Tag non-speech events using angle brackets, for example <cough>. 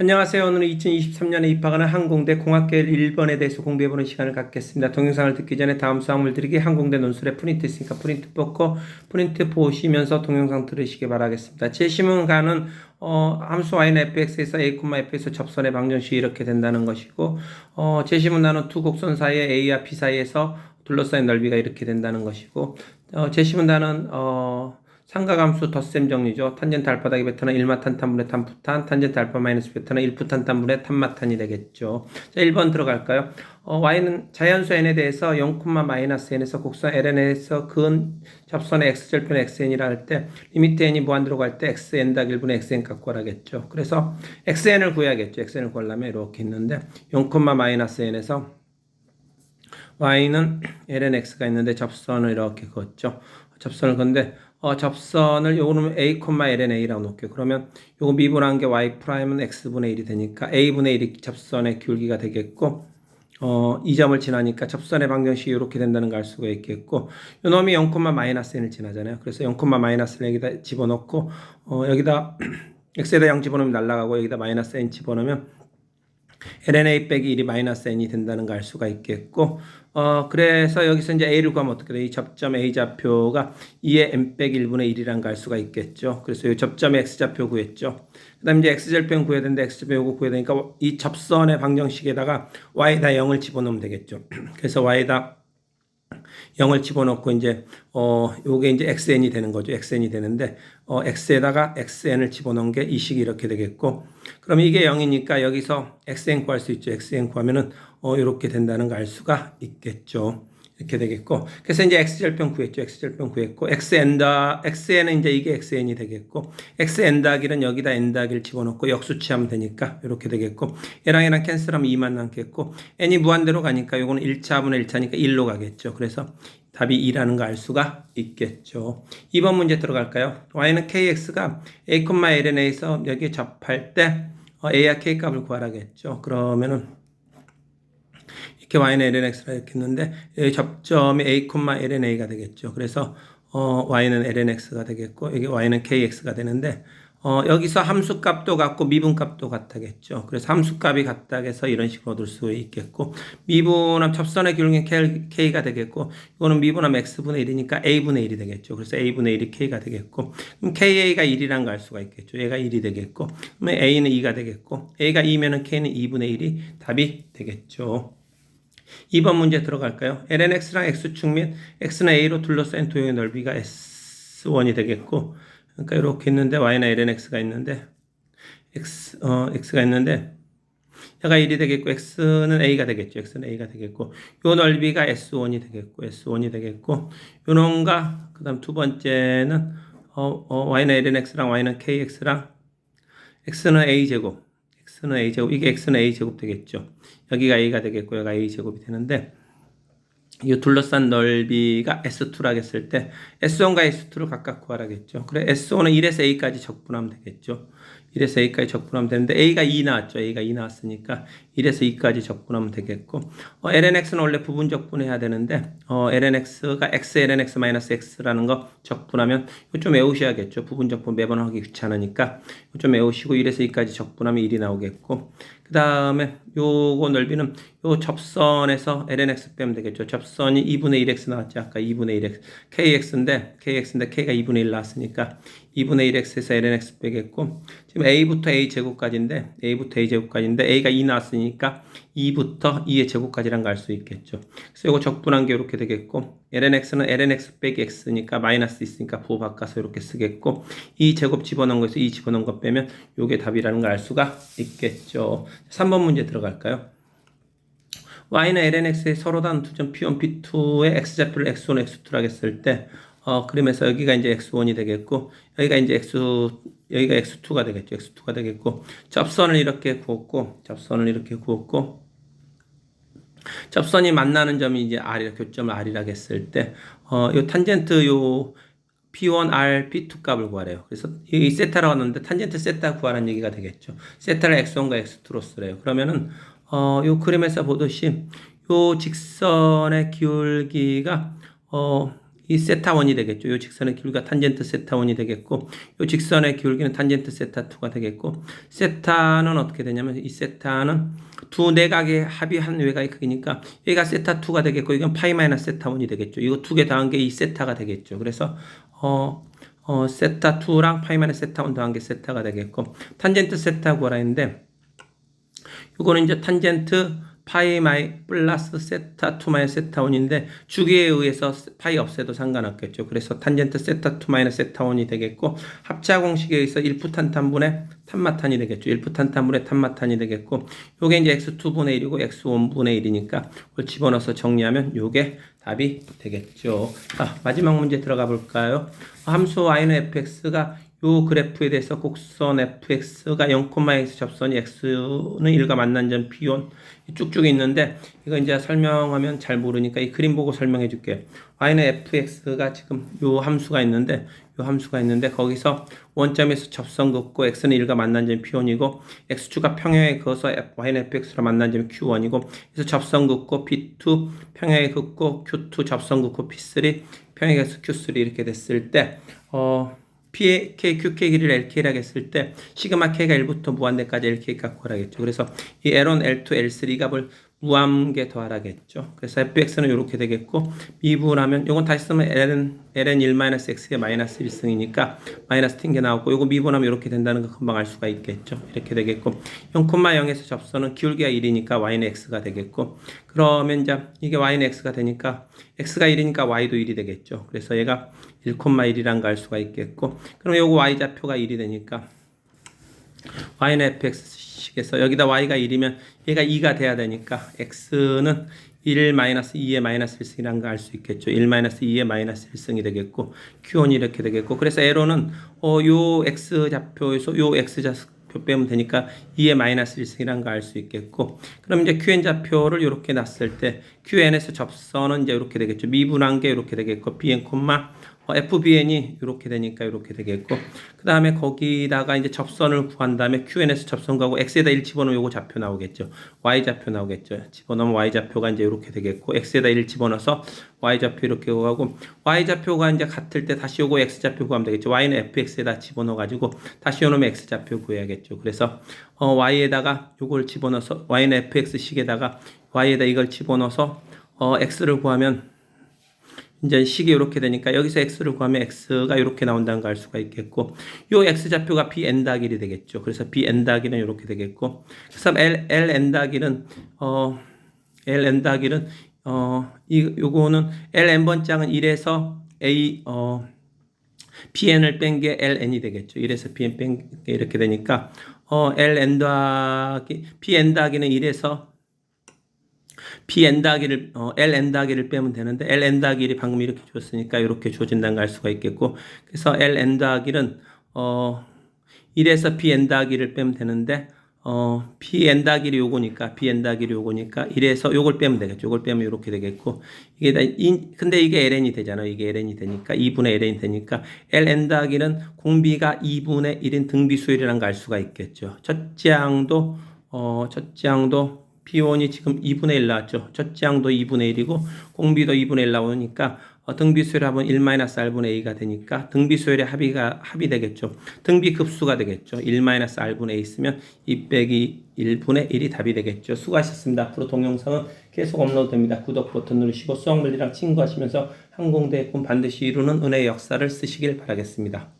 안녕하세요. 오늘은 2023년에 입학하는 항공대 공학계열 1번에 대해서 공부해보는 시간을 갖겠습니다. 동영상을 듣기 전에 다음 수학물 드리기 항공대 논술에 프린트 있으니까 프린트 뽑고 프린트 보시면서 동영상 들으시기 바라겠습니다. 제시문 가는 어, 함수 y는 fx에서 a, f에서 접선의 방정식이 이렇게 된다는 것이고 어, 제시문란은 두 곡선 사이에 a와 b 사이에서 둘러싸인 넓이가 이렇게 된다는 것이고 어, 제시문단은 어, 삼각함수 덧셈 정리죠. 탄젠트 알파다기 베타는 1마 탄탄분의 탄푸탄, 탄젠트 알파 마이너스 베타는 1푸 탄탄분의 탄마탄이 되겠죠. 자, 1번 들어갈까요? 어, y는 자연수 n에 대해서 0, 마이너스 n에서 곡선 ln에서 근 접선의 x절편 xn이라 할 때 리미트 n이 무한대로 갈때 xn 닭 1분의 xn 값 구하라겠죠. 그래서 xn을 구해야겠죠. xn을 구하려면 이렇게 있는데 0, 마이너스 n에서 y는 lnx가 있는데 접선을 이렇게 그었죠. 접선을 건데 어, 접선을 요거는 a, lna라고 놓을게요. 그러면 요거 미분한 게 y 프라임은 x분의 1이 되니까 a분의 1이 접선의 귤기가 되겠고 어, 이 점을 지나니까 접선의 방정식이 이렇게 된다는 걸 알 수가 있겠고 요 놈이 0, 마이너스 n을 지나잖아요. 그래서 0, 마이너스 n 여기다 집어넣고 어, 여기다 <clears throat> x에다 0 집어넣으면 날라가고 여기다 마이너스 n 집어넣으면 lna 빼기 1이 마이너스 n이 된다는 걸 알 수가 있겠고 어 그래서 여기서 이제 a를 구하면 어떻게 돼? 이 접점 a 좌표가 2의 n 빼기 1분의 1이란 걸알 수가 있겠죠. 그래서 이 접점의 x 좌표 구했죠. 그 다음 이제 x 절편 구해야 되는데 x 절편 요거 구해야 되니까 이 접선의 방정식에다가 y에다 0을 집어넣으면 되겠죠. <clears throat> 그래서 y에다 0을 집어넣고 이제 어 요게 이제 xn이 되는 거죠. xn이 되는데 어 x에다가 xn을 집어넣은 게 이 식이 이렇게 되겠고 그럼 이게 0이니까 여기서 xn 구할 수 있죠. xn 구하면은 어 이렇게 된다는 걸 알 수가 있겠죠. 이렇게 되겠고 그래서 이제 x절편 구했죠. x절편 구했고 xn다 xn은 이제 이게 xn이 되겠고 xn 더하기는 여기다 n 더하기를 집어넣고 역수치하면 되니까 이렇게 되겠고 얘랑 얘랑 캔슬하면 2만 남겠고 n이 무한대로 가니까 요거는 1차분의 1차니까 1로 가겠죠. 그래서 답이 2라는 거 알 수가 있겠죠. 2번 문제 들어갈까요? y는 kx가 a, ln에서 여기에 접할 때 어, a와 k 값을 구하라겠죠. 그러면은 이렇게 y는 lnx라 이렇게 했는데 접점이 a, lna가 되겠죠. 그래서 어, y는 lnx가 되겠고 여기 y는 kx가 되는데 어, 여기서 함수값도 같고 미분값도 같다겠죠. 그래서 함수값이 같다 해서 이런 식으로 얻을 수 있겠고 미분함 접선의 기울기는 k가 되겠고 이거는 미분함 x분의 1이니까 a분의 1이 되겠죠. 그래서 a분의 1이 k가 되겠고 그럼 ka가 1이란 걸 알 수가 있겠죠. 얘가 1이 되겠고 그러면 a는 2가 되겠고 a가 2면은 k는 2분의 1이 답이 되겠죠. 2번 문제 들어갈까요? lnx랑 x축 및 x는 a로 둘러싸인 도형의 넓이가 s1이 되겠고 그러니까 이렇게 있는데 y는 lnx가 있는데 x 어 x가 있는데 얘가 1이 되겠고 x는 a가 되겠죠. x는 a가 되겠고 요 넓이가 s1이 되겠고 s1이 되겠고 요놈과 그 다음 두 번째는 어, 어 y는 lnx랑 y는 kx랑 x는 a 제곱 x는 a 제곱 이게 x는 a 제곱 되겠죠. 여기가 a가 되겠고 여기가 a 제곱이 되는데 이 둘러싼 넓이가 S2라고 했을 때 S1과 S2를 각각 구하라겠죠. 그래 S1은 1에서 A까지 적분하면 되겠죠. 1에서 A까지 적분하면 되는데 A가 2 나왔죠. A가 2 나왔으니까 1에서 2까지 적분하면 되겠고 어, lnx는 원래 부분 적분해야 되는데 어, lnx가 x lnx 마이너스 x라는 거 적분하면 이거 좀 외우셔야겠죠. 부분 적분 매번 하기 귀찮으니까 이거 좀 외우시고 1에서 2까지 적분하면 1이 나오겠고 그 다음에 요거 넓이는 요 접선에서 lnx 빼면 되겠죠. 접선이 2분의 1x 나왔죠. 아까 2분의 1x kx인데 kx인데 k가 2분의 1 나왔으니까 2분의 1x에서 lnx 빼겠고 지금 a부터 a 제곱까지인데 a부터 a 제곱까지인데 a가 2 나왔으니까 2부터 2의 제곱까지란 걸 알 수 있겠죠. 그래서 이거 적분한 게 이렇게 되겠고 lnx는 lnx 빼기 x니까 마이너스 있으니까 부호 바꿔서 이렇게 쓰겠고 이 제곱 집어넣은 거에서 이 집어넣은 거 빼면 이게 답이라는 걸 알 수가 있겠죠. 3번 문제 들어갈까요? y는 lnx의 서로 다른 두점 p1, p2의 x좌표를 x1, x2라고 했을 때 어, 그러면서 여기가 이제 x1이 되겠고, 여기가 이제 x, 여기가 x2가 되겠죠. x2가 되겠고, 접선을 이렇게 구웠고, 접선을 이렇게 구웠고, 접선이 만나는 점이 이제 R이라, 교점을 R이라고 했을 때, 어, 요 탄젠트 요 P1R, P2 값을 구하래요. 그래서 이 세타라고 하는데 탄젠트 세타 구하라는 얘기가 되겠죠. 세타를 x1과 x2로 쓰래요. 그러면은, 어, 요 그림에서 보듯이 요 직선의 기울기가, 어, 이 세타 1이 되겠죠. 이 직선의 기울기가 탄젠트 세타 1이 되겠고 이 직선의 기울기는 탄젠트 세타 2가 되겠고 세타는 어떻게 되냐면 이 세타는 두 내각의 합이 한 외곽의 크기니까 얘가 세타 2가 되겠고 이건 파이 마이너스 세타 1이 되겠죠. 이거 두 개 더한 게 이 세타가 되겠죠. 그래서 어, 어 세타 2랑 파이 마이너스 세타 1 더한 게 세타가 되겠고 탄젠트 세타 구하라 했는데 이거는 이제 탄젠트 파이 마이 플러스 세타 2 마이너스 세타 1인데 주기에 의해서 파이 없애도 상관없겠죠. 그래서 탄젠트 세타 2 마이너스 세타 1이 되겠고 합차 공식에 의해서 1프 탄탄분의 탄마탄이 되겠죠. 1프 탄탄분의 탄마탄이 되겠고 요게 이제 x2분의 1이고 x1분의 1이니까 그걸 집어넣어서 정리하면 요게 답이 되겠죠. 자, 마지막 문제 들어가 볼까요? 함수 y는 fx가 요 그래프에 대해서 곡선 fx가 0,x 접선이 x는 1과 만난 점 b1 쭉쭉 있는데 이거 이제 설명하면 잘 모르니까 이 그림 보고 설명해 줄게요. y는 fx가 지금 요 함수가 있는데 요 함수가 있는데 거기서 원점에서 접선 긋고 x는 1과 만난 점이 p1이고 x축가 평행에 그어서 y는 fx로 만난 점이 q1이고 그래서 접선 긋고 p2 평행에 긋고 q2 접선 긋고 p3 평행에 서 q3 이렇게 됐을 때 어 P, K, Q, K 길이를 LK라고 했을 때 시그마 K가 1부터 무한대까지 LK 값 구하라겠죠. 그래서 이 L1, L2, L3 값을 무함계 더하라겠죠. 그래서 fx는 이렇게 되겠고 미분하면 이건 다시 쓰면 ln ln 1-x의 마이너스 1승이니까 마이너스 튕겨 나오고 이거 미분하면 이렇게 된다는 거 금방 알 수가 있겠죠. 이렇게 되겠고 0,0에서 접선은 기울기가 1이니까 y는 x가 되겠고 그러면 이제 이게 y는 x가 되니까 x가 1이니까 y도 1이 되겠죠. 그래서 얘가 1,1이란 거알 수가 있겠고 그럼 요거 y 좌표가 1이 되니까 y는 fx 식에서 여기다 y가 1이면 얘가 2가 돼야 되니까 x는 1 마이너스 2의 마이너스 1승이라는 거 알 수 있겠죠. 1 마이너스 2의 마이너스 1승이 되겠고 q1이 이렇게 되겠고 그래서 에러는 어, 요 x 좌표에서 요 x 좌표 빼면 되니까 2의 마이너스 1승이라는 거 알 수 있겠고 그럼 이제 qn 좌표를 이렇게 놨을 때 qn에서 접선은 이제 이렇게 되겠죠. 미분한 게 이렇게 되겠고 bn 콤마 어, FBN이 이렇게 되니까 이렇게 되겠고 그 다음에 거기다가 이제 접선을 구한 다음에 QN에서 접선 가고 X에다 1 집어넣으면 요거 좌표 나오겠죠. Y 좌표 나오겠죠. 집어넣으면 Y 좌표가 이제 이렇게 되겠고 X에다 1 집어넣어서 Y 좌표 이렇게 구하고 Y 좌표가 이제 같을 때 다시 요거 X 좌표 구하면 되겠죠. Y는 FX에다 집어넣어 가지고 다시 요놈 X 좌표 구해야겠죠. 그래서 어, Y에다가 요걸 집어넣어서 Y는 FX 식에다가 Y에다 이걸 집어넣어서 어, X를 구하면 이제 식이 이렇게 되니까 여기서 x를 구하면 x가 이렇게 나온다는 걸 알 수가 있겠고 요 x 좌표가 b n 다 1이 되겠죠. 그래서 b n 다 1은 이렇게 되겠고 그래서 l l n 다 1은 어 l n 다 1은 어 이 요거는 l n 번장은 1에서 a 어 bn을 뺀 게 ln이 되겠죠. 1에서 bn 뺀 게 이렇게 되니까 어 ln 더하기 bn 더하기는 1에서 더하기를 어, l n 더하기를 빼면 되는데 l 더하기를 방금 이렇게 줬으니까 이렇게 걸알 수가 있겠고 그래서 l 더하기는 어 1에서 p n 더하기를 빼면 되는데 어 더하기를 요거니까 더하기를 요거니까 1에서 요걸 빼면 되겠죠. 요걸 빼면 이렇게 되겠고 이게 다 인, 근데 이게 ln이 되잖아요. 이게 ln이 되니까 2분의 ln이 되니까 ln 더하기는 공비가 2분의 1인 등비수열이라는 걸 알 수가 있겠죠. 첫째 항도 어 첫째 항도 P1이 지금 2분의 1 나왔죠. 첫째 항도 2분의 1이고 공비도 2분의 1 나오니까 어, 등비수열 합은 1-r분의 a가 되니까 등비수열의 합의가 합이 되겠죠. 등비 급수가 되겠죠. 1-r분의 a 있으면 2 빼기 1분의 1이 답이 되겠죠. 수고하셨습니다. 앞으로 동영상은 계속 업로드됩니다. 구독 버튼 누르시고 수학물리랑 친구하시면서 항공대의 꿈 반드시 이루는 은혜의 역사를 쓰시길 바라겠습니다.